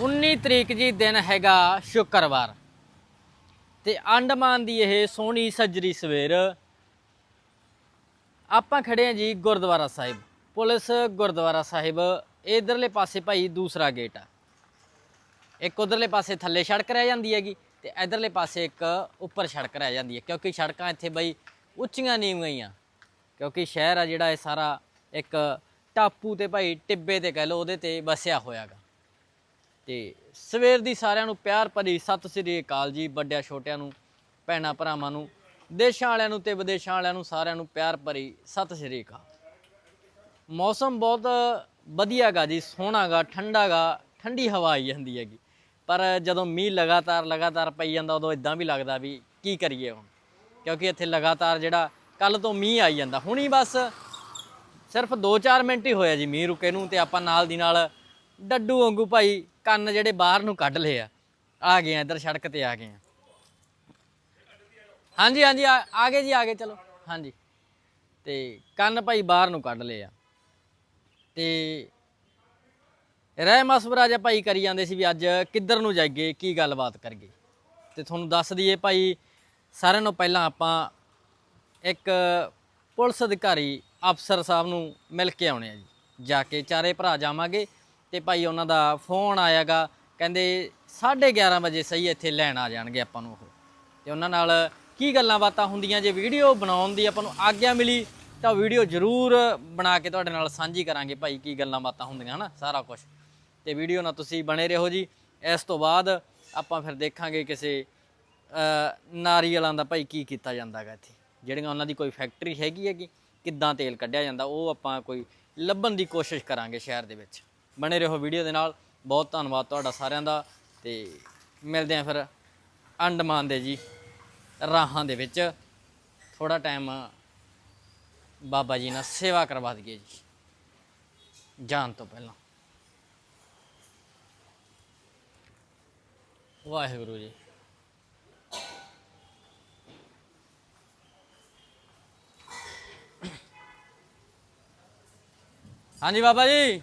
19 ਤਰੀਕ ਜੀ ਦਿਨ ਹੈਗਾ ਸ਼ੁੱਕਰਵਾਰ। ਤੇ ਅੰਡਮਾਨ ਦੀ ਇਹ ਸੋਹਣੀ ਸੱਜਰੀ ਸਵੇਰ। ਆਪਾਂ ਖੜੇ ਆ ਜੀ ਗੁਰਦੁਆਰਾ ਸਾਹਿਬ। ਪੁਲਿਸ ਗੁਰਦੁਆਰਾ ਸਾਹਿਬ ਇਧਰਲੇ ਪਾਸੇ ਭਾਈ ਦੂਸਰਾ ਗੇਟ ਆ। ਇੱਕ ਉਧਰਲੇ ਪਾਸੇ ਥੱਲੇ ਸੜਕ ਰਹਿ ਜਾਂਦੀ ਹੈਗੀ ਤੇ ਇਧਰਲੇ ਪਾਸੇ ਇੱਕ ਉੱਪਰ ਸੜਕ ਰਹਿ ਜਾਂਦੀ ਹੈ, ਕਿਉਂਕਿ ਸੜਕਾਂ ਇੱਥੇ ਬਈ ਉੱਚੀਆਂ ਨਹੀਂ ਗਈਆਂ ਕਿਉਂਕਿ ਸ਼ਹਿਰ ਆ ਜਿਹੜਾ ਇਹ ਸਾਰਾ ਇੱਕ ਟਾਪੂ ਤੇ ਭਾਈ ਟਿੱਬੇ ਤੇ ਕਹਿ ਲਓ, ਉਹਦੇ ਤੇ ਵਸਿਆ ਹੋਇਆਗਾ। ਤੇ ਸਵੇਰ ਦੀ ਸਾਰਿਆਂ ਨੂੰ ਪਿਆਰ ਭਰੀ ਸਤਿ ਸ੍ਰੀ ਅਕਾਲ ਜੀ, ਵੱਡਿਆਂ, ਛੋਟਿਆਂ ਨੂੰ, ਭੈਣਾਂ, ਭਰਾਵਾਂ ਨੂੰ, ਦੇਸ਼ਾਂ ਵਾਲਿਆਂ ਨੂੰ ਤੇ ਵਿਦੇਸ਼ਾਂ ਵਾਲਿਆਂ ਨੂੰ ਸਾਰਿਆਂ ਨੂੰ ਪਿਆਰ ਭਰੀ ਸਤਿ ਸ੍ਰੀ ਅਕਾਲ। ਮੌਸਮ ਬਹੁਤ ਵਧੀਆਗਾ ਜੀ ਸੋਹਣਾਗਾ ਠੰਡਾਗਾ ਠੰਡੀ ਹਵਾ ਆਈ ਜਾਂਦੀ ਹੈਗੀ। ਪਰ ਜਦੋਂ ਮੀਂਹ ਲਗਾਤਾਰ ਲਗਾਤਾਰ ਪਈ ਜਾਂਦਾ, ਉਦੋਂ ਇਦਾਂ ਵੀ ਲੱਗਦਾ ਵੀ ਕੀ ਕਰੀਏ ਹੁਣ? ਕਿਉਂਕਿ ਇੱਥੇ ਲਗਾਤਾਰ ਜਿਹੜਾ ਕੱਲ ਤੋਂ ਮੀਂਹ ਆਈ ਜਾਂਦਾ, ਹੁਣੀ ਬਸ ਸਿਰਫ 2-4 ਮਿੰਟ ਹੀ ਹੋਇਆ ਜੀ ਮੀਂਹ ਰੁਕੇ ਨੂੰ ਤੇ ਆਪਾਂ ਨਾਲ ਦੀ ਨਾਲ ਡੱਡੂ ਵਾਂਗੂ ਭਾਈ ਕੰਨ ਜਿਹੜੇ ਬਾਹਰ ਨੂੰ ਕੱਢ ਲਏ ਆ। ਆ ਗਏ ਆ ਇੱਧਰ, ਸੜਕ ਤੇ ਆ ਗਏ ਆ। ਹਾਂਜੀ ਹਾਂਜੀ, ਆ ਆ ਗਏ ਜੀ, ਆ ਗਏ, ਚਲੋ। ਹਾਂਜੀ। ਤੇ ਕੰਨ ਭਾਈ ਬਾਹਰ ਨੂੰ ਕੱਢ ਲਏ ਆ। ਤੇ ਰਹਿ ਮਸਵਰਾ ਜਿਹਾ ਭਾਈ ਕਰੀ ਜਾਂਦੇ ਸੀ ਵੀ ਅੱਜ ਕਿੱਧਰ ਨੂੰ ਜਾਈਏ, ਕੀ ਗੱਲਬਾਤ ਕਰੀਏ। ਤੇ ਤੁਹਾਨੂੰ ਦੱਸ ਦਈਏ ਭਾਈ, ਸਾਰਿਆਂ ਨੂੰ ਪਹਿਲਾਂ ਆਪਾਂ ਇੱਕ ਪੁਲਿਸ ਅਧਿਕਾਰੀ ਅਫਸਰ ਸਾਹਿਬ ਨੂੰ ਮਿਲ ਕੇ ਆਉਣੇ ਆ ਜੀ। ਜਾ ਕੇ ਚਾਰੇ ਭਰਾ ਜਾਵਾਂਗੇ। ਤੇ ਭਾਈ ਉਹਨਾਂ ਦਾ ਫੋਨ ਆਇਆਗਾ, ਕਹਿੰਦੇ 11:30 ਵਜੇ ਸਹੀ ਇੱਥੇ ਲੈਣ ਆ ਜਾਣਗੇ ਆਪਾਂ ਨੂੰ ਉਹ। ਤੇ ਉਹਨਾਂ ਨਾਲ ਕੀ ਗੱਲਾਂ ਬਾਤਾਂ ਹੁੰਦੀਆਂ, ਜੇ ਵੀਡੀਓ ਬਣਾਉਣ ਦੀ ਆਪਾਂ ਨੂੰ ਆਗਿਆ ਮਿਲੀ, ਤਾਂ ਵੀਡੀਓ ਜ਼ਰੂਰ ਬਣਾ ਕੇ ਤੁਹਾਡੇ ਨਾਲ ਸਾਂਝੀ ਕਰਾਂਗੇ ਭਾਈ, ਕੀ ਗੱਲਾਂ ਬਾਤਾਂ ਹੁੰਦੀਆਂ ਹਨਾ, ਸਾਰਾ ਕੁਝ ਤੇ ਵੀਡੀਓ ਨਾਲ ਤੁਸੀਂ ਬਣੇ ਰਹੋ ਜੀ। ਇਸ ਤੋਂ ਬਾਅਦ ਆਪਾਂ ਫਿਰ ਦੇਖਾਂਗੇ ਕਿਸੇ ਨਾਰੀਅਲਾਂ ਦਾ ਭਾਈ ਕੀ ਕੀਤਾ ਜਾਂਦਾਗਾ ਇੱਥੇ। ਜਿਹੜੀਆਂ ਉਹਨਾਂ ਦੀ ਕੋਈ ਫੈਕਟਰੀ ਹੈਗੀ ਹੈਗੀ, ਕਿੱਦਾਂ ਤੇਲ ਕੱਢਿਆ ਜਾਂਦਾ, ਉਹ ਆਪਾਂ ਕੋਈ ਲੱਭਣ ਦੀ ਕੋਸ਼ਿਸ਼ ਕਰਾਂਗੇ ਸ਼ਹਿਰ ਦੇ ਵਿੱਚ। ਬਣੇ ਰਹੋ ਵੀਡੀਓ ਦੇ ਨਾਲ। ਬਹੁਤ ਧੰਨਵਾਦ ਤੁਹਾਡਾ ਸਾਰਿਆਂ ਦਾ ਤੇ ਮਿਲਦੇ ਆਂ ਫਿਰ ਅੰਡਮਾਨ ਦੇ ਜੀ, ਰਾਹਾਂ ਦੇ ਵਿੱਚ। ਥੋੜਾ ਟਾਈਮ ਬਾਬਾ ਜੀ ਨਾਲ ਸੇਵਾ ਕਰਵਾ ਦਈਏ ਜੀ, ਜਾਣ ਤੋਂ ਪਹਿਲਾਂ। ਵਾਹਿਗੁਰੂ ਜੀ। ਹਾਂਜੀ ਬਾਬਾ ਜੀ।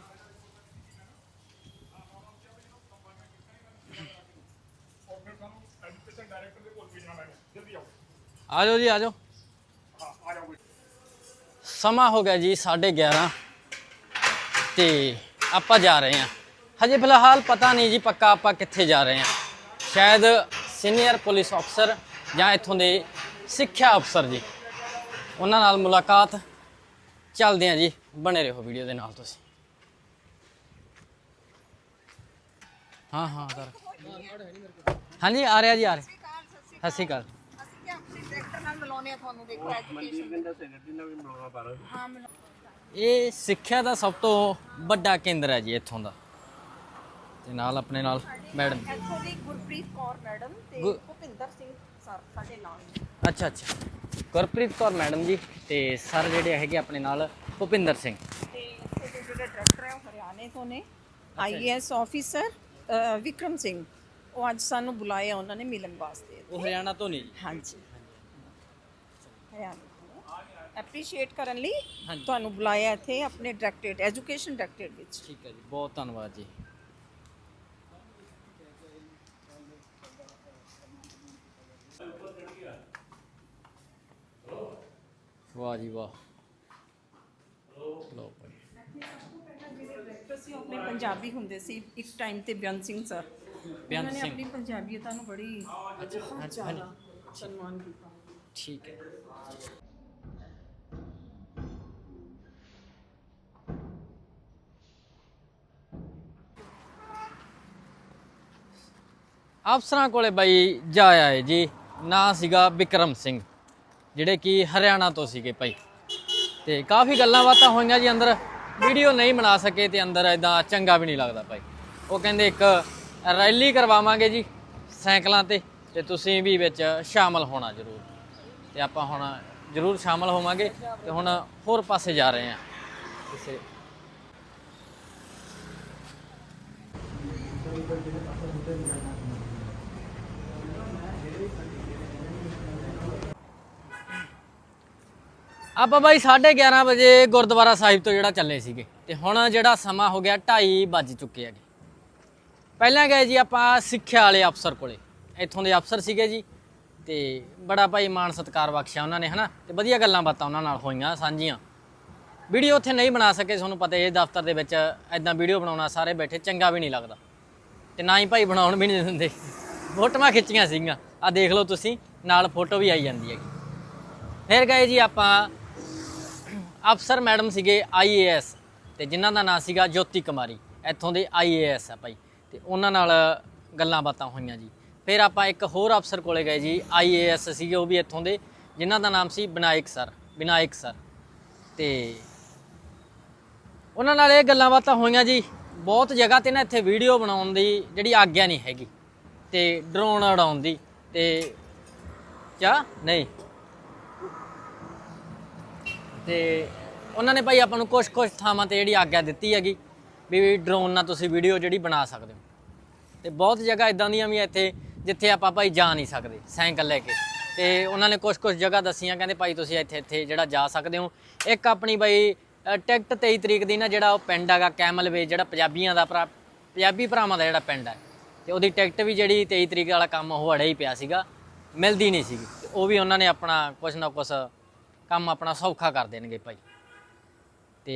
ਆ ਜਾਓ ਜੀ ਆ ਜਾਓ ਸਮਾਂ ਹੋ ਗਿਆ ਜੀ 11:30 ਤੇ ਆਪਾਂ ਜਾ ਰਹੇ ਹਾਂ। ਹਜੇ ਫਿਲਹਾਲ ਪਤਾ ਨਹੀਂ ਜੀ ਪੱਕਾ ਆਪਾਂ ਕਿੱਥੇ ਜਾ ਰਹੇ ਹਾਂ। ਸ਼ਾਇਦ ਸੀਨੀਅਰ ਪੁਲਿਸ ਅਫਸਰ ਜਾਂ ਇੱਥੋਂ ਦੇ ਸਿੱਖਿਆ ਅਫਸਰ ਜੀ। ਉਹਨਾਂ ਨਾਲ ਮੁਲਾਕਾਤ ਚੱਲਦੇ ਹਾਂ ਜੀ। ਬਣੇ ਰਹੋ ਵੀਡੀਓ ਦੇ ਨਾਲ ਤੁਸੀਂ। ਹਾਂ ਹਾਂ ਸਰ ਹਾਂਜੀ, ਆ ਰਿਹਾ ਜੀ, ਆ ਰਿਹਾ। ਸਤਿ ਸ਼੍ਰੀ ਅਕਾਲ। ਡਾਇਰੈਕਟਰ ਨਾਲ ਮਿਲਾਉਣੇ ਆ ਤੁਹਾਨੂੰ ਦੇਖੋ ਐਜੂਕੇਸ਼ਨ ਹਾਂ ਮਿਲਾ ਇਹ ਸਿੱਖਿਆ ਦਾ ਸਭ ਤੋਂ ਵੱਡਾ ਕੇਂਦਰ ਹੈ ਜੀ ਇੱਥੋਂ ਦਾ। ਤੇ ਨਾਲ ਆਪਣੇ ਨਾਲ madam actually Gurpreet Kaur madam ਤੇ ਭੁਪਿੰਦਰ ਸਿੰਘ ਸਰ ਸਾਡੇ ਨਾਲ ਨੇ। ਅੱਛਾ ਅੱਛਾ। ਗੁਰਪ੍ਰੀਤ ਕੌਰ ਮੈਡਮ ਜੀ ਤੇ ਸਰ ਜਿਹੜੇ ਹੈਗੇ ਆਪਣੇ ਨਾਲ ਭੁਪਿੰਦਰ ਸਿੰਘ। ਤੇ ਇੱਥੇ ਦੇ ਜਿਹੜੇ ਡਾਇਰੈਕਟਰ ਹੈ ਉਹ ਹਰਿਆਣੇ ਤੋਂ ਨੇ। IAS officer Vikram Singh. ਉਹ ਅੱਜ ਸਾਨੂੰ ਬੁਲਾਇਆ ਉਹਨਾਂ ਨੇ ਮਿਲਣ ਵਾਸਤੇ। ਉਹ ਹਰਿਆਣਾ ਤੋਂ ਨਹੀਂ ਜੀ। ਹਾਂਜੀ ਹਰਿਆਣਾ ਐਪਰੀਸ਼ੀਏਟ ਕਰਨ ਲਈ ਹਾਂਜੀ। ਤੁਹਾਨੂੰ ਬੁਲਾਇਆ ਇੱਥੇ ਆਪਣੇ ਡਾਇਰੈਕਟਰੇਟ ਐਜੂਕੇਸ਼ਨ ਡਾਇਰੈਕਟਰੇਟ ਵਿੱਚ। ਠੀਕ ਹੈ ਜੀ ਬਹੁਤ ਧੰਨਵਾਦ ਜੀ। ਵਾਹ ਜੀ ਵਾਹ। ਲੋ ਭਾਈ। ਆਪਣੇ ਪੰਜਾਬੀ ਹੁੰਦੇ ਸੀ ਇੱਕ ਟਾਈਮ ਤੇ ਬਿਆਨ ਸਿੰਘ ਸਰ ਬਿਆਨ ਉਹਨਾਂ ਨੇ ਸਿੰਘ। ਆਪਣੀ ਪੰਜਾਬੀਅਤਾਂ ਨੂੰ ਬੜੀ ਬਹੁਤ ਜ਼ਿਆਦਾ ਸਨਮਾਨ ਕੀਤਾ। ਠੀਕ ਹੈ। ਅਫਸਰਾਂ ਕੋਲੇ ਬਾਈ ਜਾ ਆਏ ਜੀ, ਨਾਂ ਸੀਗਾ ਵਿਕਰਮ ਸਿੰਘ, ਜਿਹੜੇ ਕਿ ਹਰਿਆਣਾ ਤੋਂ ਸੀਗੇ ਭਾਈ। ਤੇ ਕਾਫੀ ਗੱਲਾਂ ਬਾਤਾਂ ਹੋਈਆਂ ਜੀ ਅੰਦਰ, ਵੀਡੀਓ ਨਹੀਂ ਬਣਾ ਸਕੇ ਤੇ ਅੰਦਰ ਇਦਾਂ ਚੰਗਾ ਵੀ ਨਹੀਂ ਲੱਗਦਾ ਭਾਈ। ਉਹ ਕਹਿੰਦੇ ਇੱਕ ਰੈਲੀ ਕਰਵਾਵਾਂਗੇ ਜੀ ਸਾਈਕਲਾਂ ਤੇ ਤੇ ਤੁਸੀਂ ਵੀ ਵਿੱਚ ਸ਼ਾਮਲ ਹੋਣਾ ਜ਼ਰੂਰ। ਤੇ ਆਪਾਂ ਹੁਣ ਜ਼ਰੂਰ ਸ਼ਾਮਲ ਹੋਵਾਂਗੇ ਤੇ ਹੁਣ ਹੋਰ ਪਾਸੇ ਜਾ ਰਹੇ ਹਾਂ। ਕਿਸੇ ਆਪਾਂ ਬਾਈ 11:30 ਵਜੇ ਗੁਰਦੁਆਰਾ ਸਾਹਿਬ ਤੋਂ ਜਿਹੜਾ ਚੱਲੇ ਸੀਗੇ ਤੇ ਹੁਣ ਜਿਹੜਾ ਸਮਾਂ ਹੋ ਗਿਆ 2:30 ਵੱਜ ਚੁੱਕੇ ਹੈਗੇ। ਪਹਿਲਾਂ ਗਏ ਜੀ ਆਪਾਂ ਸਿੱਖਿਆ ਵਾਲੇ ਅਫਸਰ ਕੋਲੇ। ਇੱਥੋਂ ਦੇ ਅਫਸਰ ਸੀਗੇ ਜੀ। ਤੇ ਬੜਾ ਭਾਈ ਮਾਣ ਸਤਿਕਾਰ ਬਖਸ਼ਿਆ ਉਹਨਾਂ ਨੇ, ਹਨਾ? ਤੇ ਵਧੀਆ ਗੱਲਾਂ ਬਾਤਾਂ ਉਹਨਾਂ ਨਾਲ ਹੋਈਆਂ, ਸਾਂਝੀਆਂ। ਵੀਡੀਓ ਉੱਥੇ ਨਹੀਂ ਬਣਾ ਸਕੇ, ਤੁਹਾਨੂੰ ਪਤਾ ਇਹ ਦਫ਼ਤਰ ਦੇ ਵਿੱਚ ਐਦਾਂ ਵੀਡੀਓ ਬਣਾਉਣਾ, ਸਾਰੇ ਬੈਠੇ, ਚੰਗਾ ਵੀ ਨਹੀਂ ਲੱਗਦਾ। ਤੇ ਨਾ ਹੀ ਭਾਈ ਬਣਾਉਣ ਵੀ ਨਹੀਂ ਦਿੰਦੇ। ਫੋਟੋਆਂ ਖਿੱਚੀਆਂ ਸੀਗੀਆਂ। ਆ ਦੇਖ ਲਓ ਤੁਸੀਂ, ਨਾਲ ਫੋਟੋ ਵੀ ਆਈ ਜਾਂਦੀ ਹੈਗੀ। ਫਿਰ ਗਏ ਜੀ ਆਪਾਂ, ਅਫਸਰ ਮੈਡਮ ਸੀਗੇ ਆਈਏਐਸ ਤੇ ਜਿਨ੍ਹਾਂ ਦਾ ਨਾਮ ਸੀਗਾ ਜੋਤੀ ਕੁਮਾਰੀ। ਇੱਥੋਂ ਦੇ ਆਈਏਐਸ ਆ ਭਾਈ। ਤੇ ਉਹਨਾਂ ਨਾਲ ਗੱਲਾਂ ਬਾਤਾਂ ਹੋਈਆਂ ਜੀ। ਫਿਰ ਆਪਾਂ ਇੱਕ ਹੋਰ ਅਫਸਰ ਕੋਲੇ ਗਏ ਜੀ ਆਈਏਐਸ ਸੀਗੇ, ਉਹ ਵੀ ਇੱਥੋਂ ਦੇ, ਜਿਨ੍ਹਾਂ ਦਾ ਨਾਮ ਸੀ ਵਿਨਾਇਕ ਸਰ ਵਿਨਾਇਕ ਸਰ। ਤੇ ਉਹਨਾਂ ਨਾਲ ਇਹ ਗੱਲਾਂ ਬਾਤਾਂ ਹੋਈਆਂ ਜੀ, ਬਹੁਤ ਜਗ੍ਹਾ ਤੇ ਨਾ ਇੱਥੇ ਵੀਡੀਓ ਬਣਾਉਣ ਦੀ ਜਿਹੜੀ ਆਗਿਆ ਨਹੀਂ ਹੈਗੀ, ਤੇ ਡਰੋਨ ਉਡਾਉਣ ਦੀ, ਤੇ ਕਿਆ? ਨਹੀਂ। ਤੇ ਉਹਨਾਂ ਨੇ ਭਾਈ ਆਪਾਂ ਨੂੰ ਕੁਝ ਕੁਝ ਥਾਵਾਂ ਤੇ ਜਿਹੜੀ ਆਗਿਆ ਦਿੱਤੀ ਹੈਗੀ, ਵੀ ਡਰੋਨ ਨਾਲ ਤੁਸੀਂ ਵੀਡੀਓ ਜਿਹੜੀ ਬਣਾ ਸਕਦੇ ਹੋ। ਤੇ ਬਹੁਤ ਜਗ੍ਹਾ ਇਦਾਂ ਦੀਆਂ ਵੀ ਇੱਥੇ ਜਿੱਥੇ ਆਪਾਂ ਭਾਈ ਜਾ ਨਹੀਂ ਸਕਦੇ, ਸਾਈਕਲ ਲੈ ਕੇ। ਤੇ ਉਹਨਾਂ ਨੇ ਕੁਝ ਕੁਝ ਜਗ੍ਹਾ ਦੱਸੀਆਂ, ਕਹਿੰਦੇ ਭਾਈ ਤੁਸੀਂ ਇੱਥੇ ਇੱਥੇ ਜਿਹੜਾ ਜਾ ਸਕਦੇ ਹੋ। ਇੱਕ ਆਪਣੀ ਭਾਈ ਟਿਕਟ 23 ਤਰੀਕ ਦੀ ਨਾ, ਜਿਹੜਾ ਉਹ ਪਿੰਡ ਹੈਗਾ ਕੈਮਲਵੇ ਜਿਹੜਾ ਪੰਜਾਬੀਆਂ ਦਾ ਭਰਾ ਪੰਜਾਬੀ ਭਰਾਵਾਂ ਦਾ ਜਿਹੜਾ ਪਿੰਡ ਹੈ। ਤੇ ਉਹਦੀ ਟਿਕਟ ਵੀ ਜਿਹੜੀ 23 ਤਰੀਕ ਵਾਲਾ ਕੰਮ ਉਹ ਅੜਿਆ ਹੀ ਪਿਆ ਸੀਗਾ, ਮਿਲਦੀ ਨਹੀਂ ਸੀਗੀ। ਤੇ ਉਹ ਵੀ ਉਹਨਾਂ ਨੇ ਆਪਣਾ ਕੁਝ ਨਾ ਕੁਝ ਕੰਮ ਆਪਣਾ ਸੌਖਾ ਕਰ ਦੇਣਗੇ ਭਾਈ। ਤੇ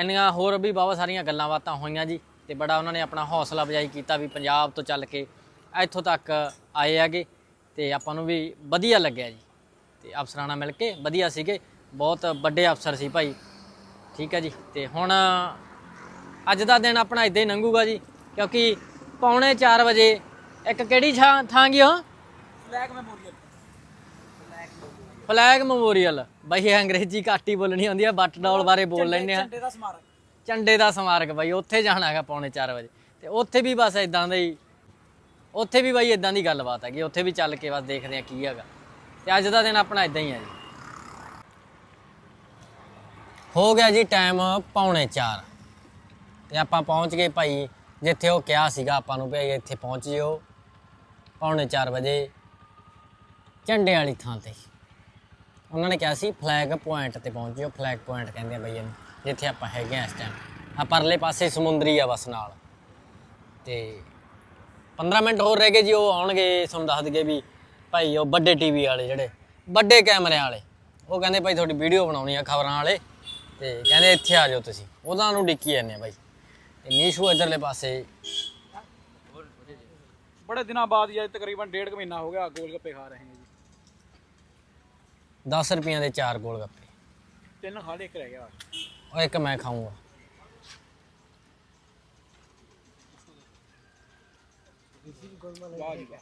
ਇੰਨੀਆਂ ਹੋਰ ਵੀ ਬਹੁਤ ਸਾਰੀਆਂ ਗੱਲਾਂ ਬਾਤਾਂ ਹੋਈਆਂ ਜੀ, ਤੇ ਬੜਾ ਉਹਨਾਂ ਨੇ ਆਪਣਾ ਹੌਸਲਾ ਅਫਜ਼ਾਈ ਕੀਤਾ ਵੀ ਪੰਜਾਬ ਤੋਂ ਚੱਲ ਕੇ ਇੱਥੋਂ ਤੱਕ ਆਏ ਹੈਗੇ ਤੇ ਆਪਾਂ ਨੂੰ ਵੀ ਵਧੀਆ ਲੱਗਿਆ ਜੀ। ਤੇ ਅਫਸਰਾਂ ਨਾਲ ਮਿਲ ਕੇ ਵਧੀਆ ਸੀਗੇ। ਬਹੁਤ ਵੱਡੇ ਅਫਸਰ ਸੀ ਭਾਈ। ਠੀਕ ਹੈ ਜੀ। ਤੇ ਹੁਣ ਅੱਜ ਦਾ ਦਿਨ ਆਪਣਾ ਇਦਾਂ ਹੀ ਲੰਘੂਗਾ ਜੀ ਕਿਉਂਕਿ ਪੌਣੇ 4 ਵਜੇ ਇੱਕ ਕਿਹੜੀ ਥਾਂ ਥਾਂ ਗਈ ਉਹ ਫਲੈਗ ਮੈਮੋਰੀਅਲ ਫਲੈਗ ਮੈਮੋਰੀਅਲ ਬਾਈ ਅੰਗਰੇਜ਼ੀ ਘੱਟ ਹੀ ਬੋਲਣੀ ਆਉਂਦੀ ਆ ਬੱਟ ਡੌਲ ਬਾਰੇ ਬੋਲ ਲੈਂਦੇ ਆ। ਝੰਡੇ ਦਾ ਸਮਾਰਕ। ਝੰਡੇ ਦਾ ਸਮਾਰਕ ਬਾਈ ਉੱਥੇ ਜਾਣਾ ਹੈਗਾ ਪੌਣੇ 4 ਵਜੇ। ਤੇ ਉੱਥੇ ਵੀ ਬਸ ਇਦਾਂ ਦਾ ਹੀ ਉੱਥੇ ਵੀ ਬਾਈ ਇਦਾਂ ਦੀ ਗੱਲਬਾਤ ਹੈਗੀ, ਉੱਥੇ ਵੀ ਚੱਲ ਕੇ ਬਸ ਦੇਖਦੇ ਆ ਕੀ ਹੈਗਾ। ਤੇ ਅੱਜ ਦਾ ਦਿਨ ਆਪਣਾ ਇਦਾਂ ਹੀ ਹੈ ਜੀ। ਹੋ ਗਿਆ ਜੀ ਟਾਈਮ ਪੌਣੇ 4 ਤੇ ਆਪਾਂ ਪਹੁੰਚ ਗਏ ਭਾਈ, ਜਿੱਥੇ ਉਹ ਕਿਹਾ ਸੀਗਾ ਆਪਾਂ ਨੂੰ ਭਾਈ ਇੱਥੇ ਪਹੁੰਚ ਜਿਓ। ਪੌਣੇ 4 ਵਜੇ ਝੰਡੇ ਵਾਲੀ ਥਾਂ ਤੇ। ਉਹਨਾਂ ਨੇ ਕਿਹਾ ਸੀ ਫਲੈਗ ਪੁਆਇੰਟ ਤੇ ਪਹੁੰਚ ਜਿਓ ਫਲੈਗ ਪੁਆਇੰਟ ਕਹਿੰਦੇ ਆ ਬਈ ਇਹਨੂੰ, ਜਿੱਥੇ ਆਪਾਂ ਹੈਗੇ ਆ ਇਸ ਟਾਈਮ ਆ ਪਰਲੇ ਪਾਸੇ ਸਮੁੰਦਰੀ ਆ ਬਸ ਨਾਲ। ਤੇ 15 ਮਿੰਟ ਹੋਰ ਰਹਿ ਗਏ ਜੀ ਉਹ ਆਉਣਗੇ ਤੁਹਾਨੂੰ ਦੱਸ ਦਈਏ ਵੀ ਭਾਈ ਉਹ ਵੱਡੇ ਟੀਵੀ ਵਾਲੇ ਜਿਹੜੇ ਵੱਡੇ ਕੈਮਰੇ ਵਾਲੇ। ਉਹ ਕਹਿੰਦੇ ਭਾਈ ਤੁਹਾਡੀ ਵੀਡੀਓ ਬਣਾਉਣੀ ਆ ਖਬਰਾਂ ਵਾਲੇ ਤੇ ਕਹਿੰਦੇ ਇੱਥੇ ਆ ਜਾਓ ਤੁਸੀਂ। ਉਹਨਾਂ ਨੂੰ ਡਿੱਕੀ ਜਾਂਦੇ ਆ ਭਾਈ। ਤੇ ਨੀਸ਼ੂ ਇੱਧਰਲੇ ਪਾਸੇ। ਬੜੇ ਦਿਨਾਂ ਬਾਅਦ ਯਾਰ ਤਕਰੀਬਨ ਡੇਢ ਕੁ ਮਹੀਨਾ ਹੋ ਗਿਆ ਗੋਲ ਗੱਪੇ ਖਾ ਰਹੇ ਹਾਂ ਜੀ। 10 ਰੁਪਈਆਂ ਦੇ ਚਾਰ ਗੋਲ ਗੱਪੇ ਤਿੰਨ ਖਾ ਲਏ ਇੱਕ ਰਹਿ ਗਿਆ। ਉਹ ਇੱਕ ਮੈਂ ਖਾਊਂਗਾ। ਵਾਹ ਜੀ ਵਾਹ।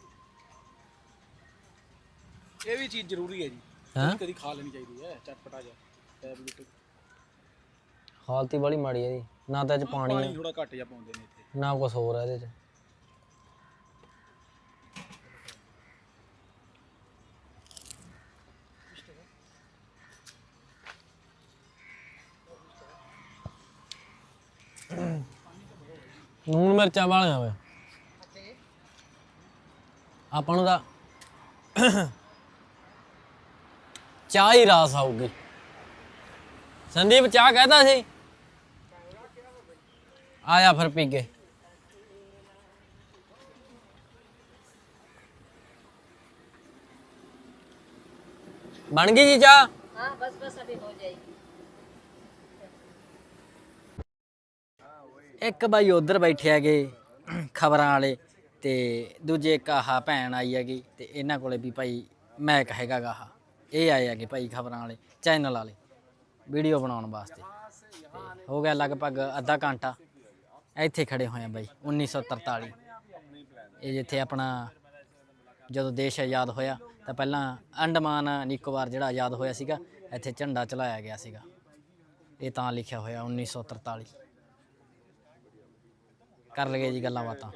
ਇਹ ਵੀ ਚੀਜ਼ ਜ਼ਰੂਰੀ ਹੈ ਜੀ। ਹਾਂ? ਕਦੀ ਖਾ ਲੈਣੀ ਚਾਹੀਦੀ ਹੈ ਚਟਪਟਾ ਜਿਹਾ ਡਾਇਬੀਟਿਕ ਹਾਲਤ ਹੀ ਬੜੀ ਮਾੜੀ ਹੈ ਇਹਦੀ ਨਾ ਤਾਂ ਇਹ ਚ ਪਾਣੀ ਪਾਣੀ ਹੈ। ਥੋੜਾ ਘੱਟ ਜਿਹਾ ਪਾਉਂਦੇ ਨੇ ਇੱਥੇ। ਨਾ ਕੁਝ ਹੋਰ ਹੈ ਇਹਦੇ ਚ। ਨੂਣ ਮਿਰਚਾਂ ਵਾਲੀਆਂ ਵੇ। ਆਪਾਂ ਨੂੰ ਤਾਂ ਚਾਹ ਹੀ ਰਾਸ ਆਊਗੀ ਸੰਦੀਪ ਚਾਹ ਕਹਦਾ ਸੀ ਆਇਆ ਫਿਰ ਪੀ ਕੇ ਬਣ ਗਈ ਜੀ ਚਾਹ हाँ बस बस अभी हो जाएगी ਇੱਕ ਬਾਈ ਉਧਰ ਬੈਠੇ ਹੈਗੇ ਖਬਰਾਂ ਵਾਲੇ ਤੇ ਦੂਜੇ ਇੱਕ ਆਹ ਭੈਣ ਆਈ ਹੈਗੀ ਤੇ ਇਹਨਾਂ ਕੋਲੇ ਵੀ ਭਾਈ ਮੈਕ ਹੈਗਾ ਗਾ ਆਹ। ਇਹ ਆਏ ਹੈਗੇ ਭਾਈ ਖਬਰਾਂ ਵਾਲੇ ਚੈਨਲ ਵਾਲੇ ਵੀਡੀਓ ਬਣਾਉਣ ਵਾਸਤੇ। ਤੇ ਹੋ ਗਿਆ ਲਗਭਗ ਅੱਧਾ ਘੰਟਾ। ਇੱਥੇ ਖੜੇ ਹੋਏ ਆ ਬਾਈ 1943 ਇਹ ਜਿੱਥੇ ਆਪਣਾ ਜਦੋਂ ਦੇਸ਼ ਆਜ਼ਾਦ ਹੋਇਆ, ਤਾਂ ਪਹਿਲਾਂ ਅੰਡਮਾਨ ਨਿਕੋਬਾਰ ਜਿਹੜਾ ਆਜ਼ਾਦ ਹੋਇਆ ਸੀਗਾ, ਇੱਥੇ ਝੰਡਾ ਚਲਾਇਆ ਗਿਆ ਸੀਗਾ। ਇਹ ਤਾਂ ਲਿਖਿਆ ਹੋਇਆ 1943 ਕਰ ਲਗੇ ਜੀ ਗੱਲਾਂ ਬਾਤਾਂ।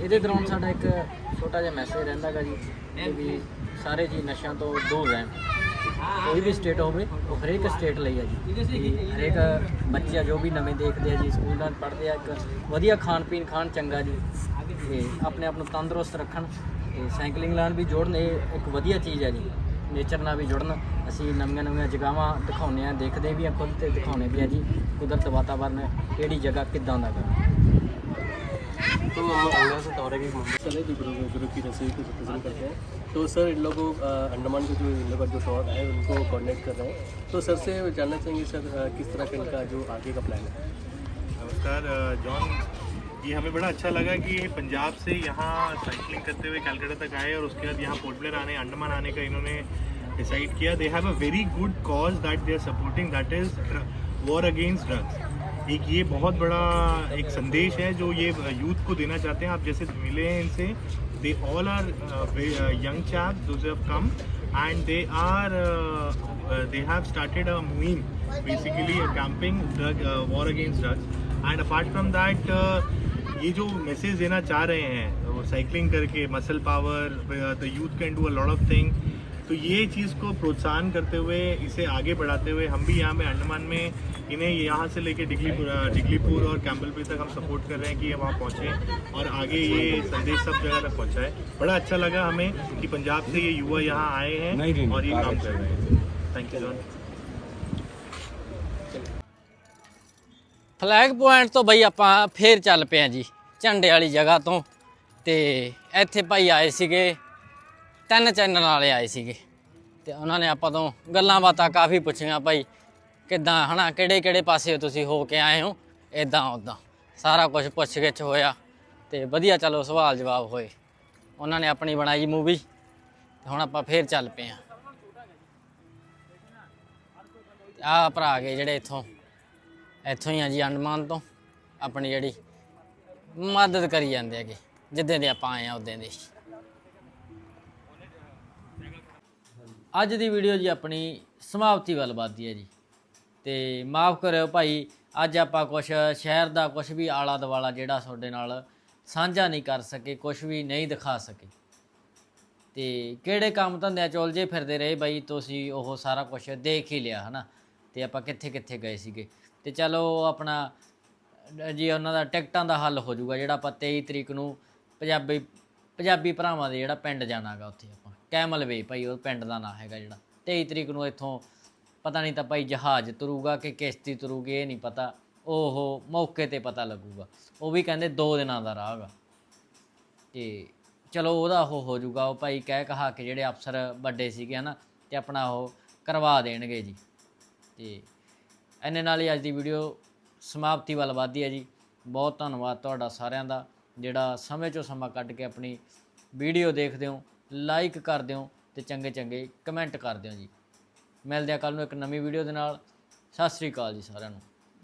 ਇਹਦੇ ਦੌਰਾਨ ਸਾਡਾ ਇੱਕ ਛੋਟਾ ਜਿਹਾ ਮੈਸੇਜ ਰਹਿੰਦਾਗਾ ਜੀ ਕਿ ਵੀ ਸਾਰੇ ਜੀ ਨਸ਼ਿਆਂ ਤੋਂ ਦੂਰ ਰਹਿਣ। ਕੋਈ ਵੀ ਸਟੇਟ ਹੋਵੇ, ਉਹ ਹਰੇਕ ਸਟੇਟ ਲਈ ਹੈ ਜੀ। ਵੀ ਹਰੇਕ ਬੱਚੇ ਆ, ਜੋ ਵੀ ਨਵੇਂ ਦੇਖਦੇ ਆ ਜੀ, ਸਕੂਲਾਂ 'ਚ ਪੜ੍ਹਦੇ ਆ, ਇੱਕ ਵਧੀਆ ਖਾਣ ਪੀਣ ਖਾਣ ਚੰਗਾ ਜੀ। ਤੇ ਆਪਣੇ ਆਪ ਨੂੰ ਤੰਦਰੁਸਤ ਰੱਖਣ ਤੇ ਸਾਈਕਲਿੰਗ ਲਾਣ ਵੀ ਜੋੜਨ, ਇਹ ਇੱਕ ਵਧੀਆ ਚੀਜ਼ ਹੈ ਜੀ। ਨੇਚਰ ਨਾਲ ਵੀ ਜੁੜਨ। ਅਸੀਂ ਨਵੀਆਂ ਨਵੀਆਂ ਜਗ੍ਹਾਵਾਂ ਦਿਖਾਉਂਦੇ ਆ, ਦੇਖਦੇ ਵੀ ਆ, ਖੁਦ ਤੇ ਦਿਖਾਉਂਦੇ ਵੀ ਆ ਜੀ, ਕੁਦਰਤ ਵਾਤਾਵਰਨ ਕਿਹੜੀ ਜਗ੍ਹਾ ਕਿੱਦਾਂ ਦਾ ਗਾ। तो हम अंगना से दौरे के चले, जो की रसीद को रिप्रेजेंट करते हैं। तो सर, इन लोगों को अंडमान के जो, इन लोगों का जो शॉट है, उनको कोऑर्डिनेट कर रहे हैं। तो सर से जानना चाहेंगे, सर किस तरह का इनका जो आगे का प्लान है? नमस्कार जॉन, ये हमें बड़ा अच्छा लगा कि पंजाब से यहाँ साइकिलिंग करते हुए कैलकाटा तक आए और उसके बाद यहाँ पोर्ट ब्लेयर आने, अंडमान आने का इन्होंने डिसाइड किया। They have a very good cause that they are supporting that is war against drugs एक ये बहुत बड़ा एक संदेश है जो ये यूथ को देना चाहते हैं। आप जैसे मिले हैं इनसे they all are young chap though come and they are they have started a moving basically camping drug war against drugs and apart from that ये जो मैसेज देना चाह रहे हैं साइकिलिंग करके muscle power the youth can do a lot of thing तो ये चीज़ को प्रोत्साहन करते हुए इसे आगे बढ़ाते हुए हम भी यहाँ पे अंडमान में इन्हें यहाँ से लेके डिगलीपुर डिगलीपुर और कैम्बलबे तक हम सपोर्ट कर रहे हैं कि ये वहाँ पहुँचे और आगे ये संदेश सब जगह तक पहुँचाए बड़ा अच्छा लगा हमें कि पंजाब से ये युवा यहाँ आए हैं और ये काम कर रहे हैं thank you John flag point ਤੋਂ ਬਈ ਆਪਾਂ ਫੇਰ ਚੱਲ ਪਏ ਆ ਜੀ ਝੰਡੇ ਵਾਲੀ ਜਗ੍ਹਾ ਤੋਂ ਤੇ ਇੱਥੇ ਭਾਈ ਆਏ ਸੀਗੇ ਤਿੰਨ ਚੈਨਲ ਵਾਲੇ ਆਏ ਸੀਗੇ ਤੇ ਉਹਨਾਂ ਨੇ ਆਪਾਂ ਤੋਂ ਗੱਲਾਂ ਬਾਤਾਂ ਕਾਫੀ ਪੁੱਛੀਆਂ ਭਾਈ, ਕਿੱਦਾਂ, ਹਨਾ, ਕਿਹੜੇ ਕਿਹੜੇ ਪਾਸੇ ਤੁਸੀਂ ਹੋ ਕੇ ਆਏ ਹੋ ਇਦਾਂ ਉਦਾਂ ਸਾਰਾ ਕੁਝ ਪੁੱਛ ਗਿੱਛ ਹੋਇਆ ਤੇ ਵਧੀਆ ਚਲੋ ਸਵਾਲ ਜਵਾਬ ਹੋਏ। ਉਹਨਾਂ ਨੇ ਆਪਣੀ ਬਣਾਈ ਮੂਵੀ ਤੇ ਹੁਣ ਆਪਾਂ ਫੇਰ ਚੱਲ ਪਏ ਆ ਆ ਭਰਾ ਗਏ ਜਿਹੜੇ ਇੱਥੋਂ ਇੱਥੋਂ ਹੀ ਆ ਜੀ ਅੰਡਮਾਨ ਤੋਂ, ਆਪਣੀ ਜਿਹੜੀ ਮਦਦ ਕਰੀ ਜਾਂਦੇ ਹੈਗੇ, ਜਿੱਦਾਂ ਦੇ ਆਪਾਂ ਆਏ ਆ ਉਦਾਂ ਦੇ। ਅੱਜ ਦੀ ਵੀਡੀਓ ਜੀ ਆਪਣੀ ਸਮਾਪਤੀ ਵੱਲ ਵੱਧਦੀ ਹੈ ਜੀ। ਤੇ ਮਾਫ ਕਰਿਓ ਭਾਈ, ਅੱਜ ਆਪਾਂ ਕੁਝ ਸ਼ਹਿਰ ਦਾ ਕੁਝ ਵੀ ਆਲਾ ਦਵਾਲਾ ਜਿਹੜਾ ਤੁਹਾਡੇ ਨਾਲ ਸਾਂਝਾ ਨਹੀਂ ਕਰ ਸਕੇ ਕੁਝ ਵੀ ਨਹੀਂ ਦਿਖਾ ਸਕੇ। ਤੇ ਕਿਹੜੇ ਕੰਮ ਧੰਦਿਆਂ ਚ ਉਲਝੇ ਫਿਰਦੇ ਰਹੇ ਬਾਈ, ਤੁਸੀਂ ਉਹ ਸਾਰਾ ਕੁਝ ਦੇਖ ਹੀ ਲਿਆ, ਹਨਾ? ਤੇ ਆਪਾਂ ਕਿੱਥੇ ਕਿੱਥੇ ਗਏ ਸੀਗੇ। ਤੇ ਚਲੋ ਆਪਣਾ ਜੀ ਉਹਨਾਂ ਦਾ ਟਿਕਟਾਂ ਦਾ ਹੱਲ ਹੋ ਜਾਊਗਾ, ਜਿਹੜਾ ਆਪਾਂ 23 ਤਰੀਕ ਨੂੰ ਪੰਜਾਬੀ ਪੰਜਾਬੀ ਭਰਾਵਾਂ ਦੇ ਜਿਹੜਾ ਪਿੰਡ ਜਾਣਾਗਾ ਉੱਥੇ ਆਪਾਂ। ਕੈਮਲ ਵੇ ਭਾਈ, ਉਹ ਪਿੰਡ ਦਾ ਨਾਂ ਹੈਗਾ ਜਿਹੜਾ। 23 ਤਰੀਕ ਨੂੰ ਇੱਥੋਂ ਪਤਾ ਨਹੀਂ ਤਾਂ ਭਾਈ ਜਹਾਜ਼ ਤੁਰੂਗਾ ਕਿ ਕਿਸ਼ਤੀ ਤੁਰੂਗੀ, ਇਹ ਨਹੀਂ ਪਤਾ। ਉਹ ਮੌਕੇ ਤੇ ਪਤਾ ਲੱਗੂਗਾ। ਉਹ ਵੀ ਕਹਿੰਦੇ 2 ਦਿਨਾਂ ਦਾ ਰਾਹ ਗਾ। ਤੇ ਚਲੋ ਉਹਦਾ ਉਹ ਹੋ ਜਾਊਗਾ। ਉਹ ਭਾਈ ਕਹਿ ਕਹਾ ਕੇ ਜਿਹੜੇ ਅਫਸਰ ਵੱਡੇ ਸੀਗੇ ਹਨਾ, ਤੇ ਆਪਣਾ ਉਹ ਕਰਵਾ ਦੇਣਗੇ ਜੀ। ਤੇ ਇੰਨੇ ਨਾਲ ਹੀ ਅੱਜ ਦੀ ਵੀਡੀਓ ਸਮਾਪਤੀ ਵੱਲ ਵਧਦੀ ਹੈ ਜੀ। ਬਹੁਤ ਧੰਨਵਾਦ ਤੁਹਾਡਾ ਸਾਰਿਆਂ ਦਾ, ਜਿਹੜਾ ਸਮੇਂ ਚੋਂ ਸਮਾਂ ਕੱਢ ਕੇ ਆਪਣੀ ਵੀਡੀਓ ਦੇਖਦੇ ਹੋ। ਲਾਈਕ ਕਰ ਦਿਓ ਤੇ ਚੰਗੇ ਚੰਗੇ ਕਮੈਂਟ ਕਰ ਦਿਓ ਜੀ। ਮਿਲਦੇ ਆ ਕੱਲ ਨੂੰ ਇੱਕ ਨਵੀਂ ਵੀਡੀਓ ਦੇ ਨਾਲ। ਸਤਿ ਸ੍ਰੀ ਅਕਾਲ ਜੀ ਸਾਰਿਆਂ ਨੂੰ।